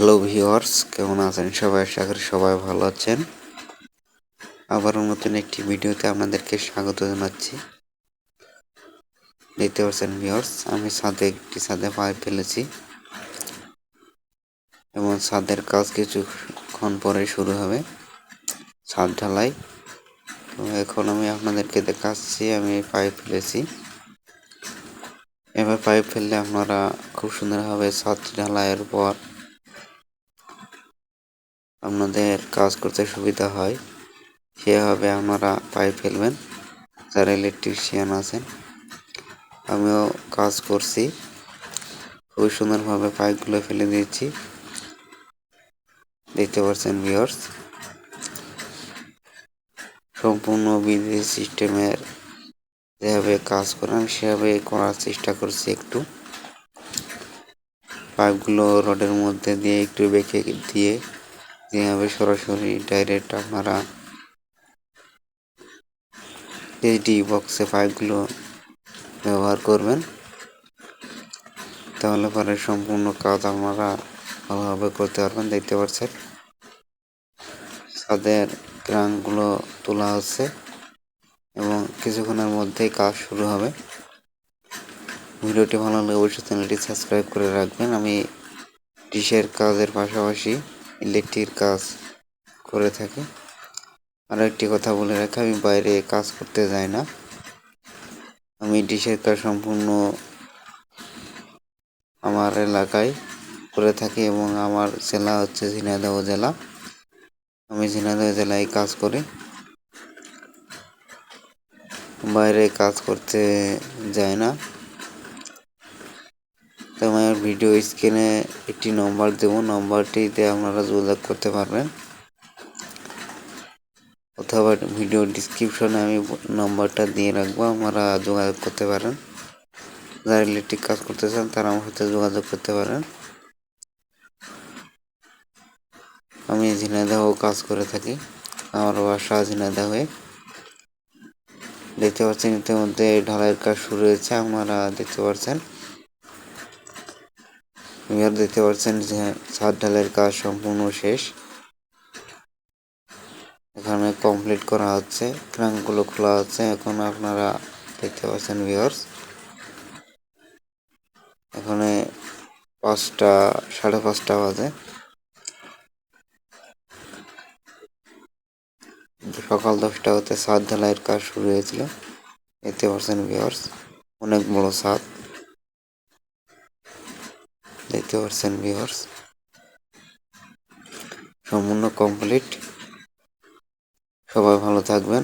Hello viewers কেমন আছেন সবাই? আশা করি সবাই ভালো আছেন। আবারও নতুন একটি ভিডিওতে আপনাদেরকে স্বাগত জানাচ্ছি। দেখতে পাচ্ছেন ভিউয়ার্স আমি ছাদে একটি ছাদে পাইপ ফেলেছি। এবং ছাদের কাজ কিছুক্ষণ পরে শুরু হবে ছাদ ঢালাই। তো এখন আমি আপনাদেরকে দেখাচ্ছি, আমি পাইপ ফেলেছি। এবার পাইপ ফেললে আপনারা খুব সুন্দরভাবে ছাদ ঢালাইয়ের পর আপনাদের কাজ করতে সুবিধা হয়, সেভাবে আপনারা পাইপ ফেলবেন। যারা ইলেকট্রিশিয়ান আছেন, আমিও কাজ করছি। খুবই সুন্দরভাবে পাইপগুলো ফেলে দিয়েছি। দেখতে পাচ্ছেন ভিওর্স সম্পূর্ণ বিদেশি সিস্টেমের যেভাবে কাজ করে আমি সেভাবে করার চেষ্টা করছি একটু। পাইপগুলো রডের মধ্যে দিয়ে একটু বেঁকে দিয়ে যেভাবে সরাসরি ডাইরেক্ট আপনারা এইচডি বক্সে পাইপগুলো ব্যবহার করবেন। তাহলে পরে সম্পূর্ণ কাজ আপনারা ভালোভাবে করতে পারবেন, দেখতে পাচ্ছেন। তাদের ক্রানগুলো তোলা হচ্ছে এবং কিছুক্ষণের মধ্যেই কাজ শুরু হবে। ভিডিওটি ভালো লাগলে অবশ্যই চ্যানেলটি সাবস্ক্রাইব করে রাখবেন। আমি ডিশের কাজের পাশাপাশি ইলেকট্রিক কাজ করে থাকি। আর একটি কথা বলে রাখি, আমি বাইরে কাজ করতে যাই না। আমি ডিশের কাজ সম্পূর্ণ আমার এলাকায় করে থাকি এবং আমার জেলা হচ্ছে ঝিনাইদহ জেলা। আমি ঝিনাইদহ জেলায় কাজ করি। বাইরে কাজ করতে যাই না। আমার ভিডিও স্ক্রিনে একটি নম্বর দেব। নম্বরটিতে আপনারা যোগাযোগ করতে পারবেন। অথবা ভিডিও ডিসক্রিপশনে আমি নম্বরটা দিয়ে রাখব। আপনারা যোগাযোগ করতে পারেন। যারা ইলেকট্রিক কাজ করতে চান, তারা আমার সাথে যোগাযোগ করতে পারেন। আমি ঝিনাইদহ কাজ করে থাকি। আমার বাসা ঝিনাইদহে দেখতে পাচ্ছেন, ইতিমধ্যে ঢালাইয়ের কাজ শুরু হয়েছে। আপনারা দেখতে পাচ্ছেন দেখতে পাচ্ছেন যে ছাদ ঢালের কাজ সম্পূর্ণ শেষ। এখানে কমপ্লিট করা হচ্ছে ক্রাঙ্কগুলো খোলা হচ্ছে। এখন আপনারা দেখতে পাচ্ছেন ভিওর্স এখানে পাঁচটা, সাড়ে পাঁচটা বাজে। সকাল দশটা হতে ছাদ ঢালাইয়ের কাজ শুরু হয়েছিল। দেখতে পাচ্ছেন ভিওর্স অনেক বড় ছাদ দেখতে পাচ্ছেন ভিওর্স সম্পূর্ণ কমপ্লিট সবাই ভালো থাকবেন।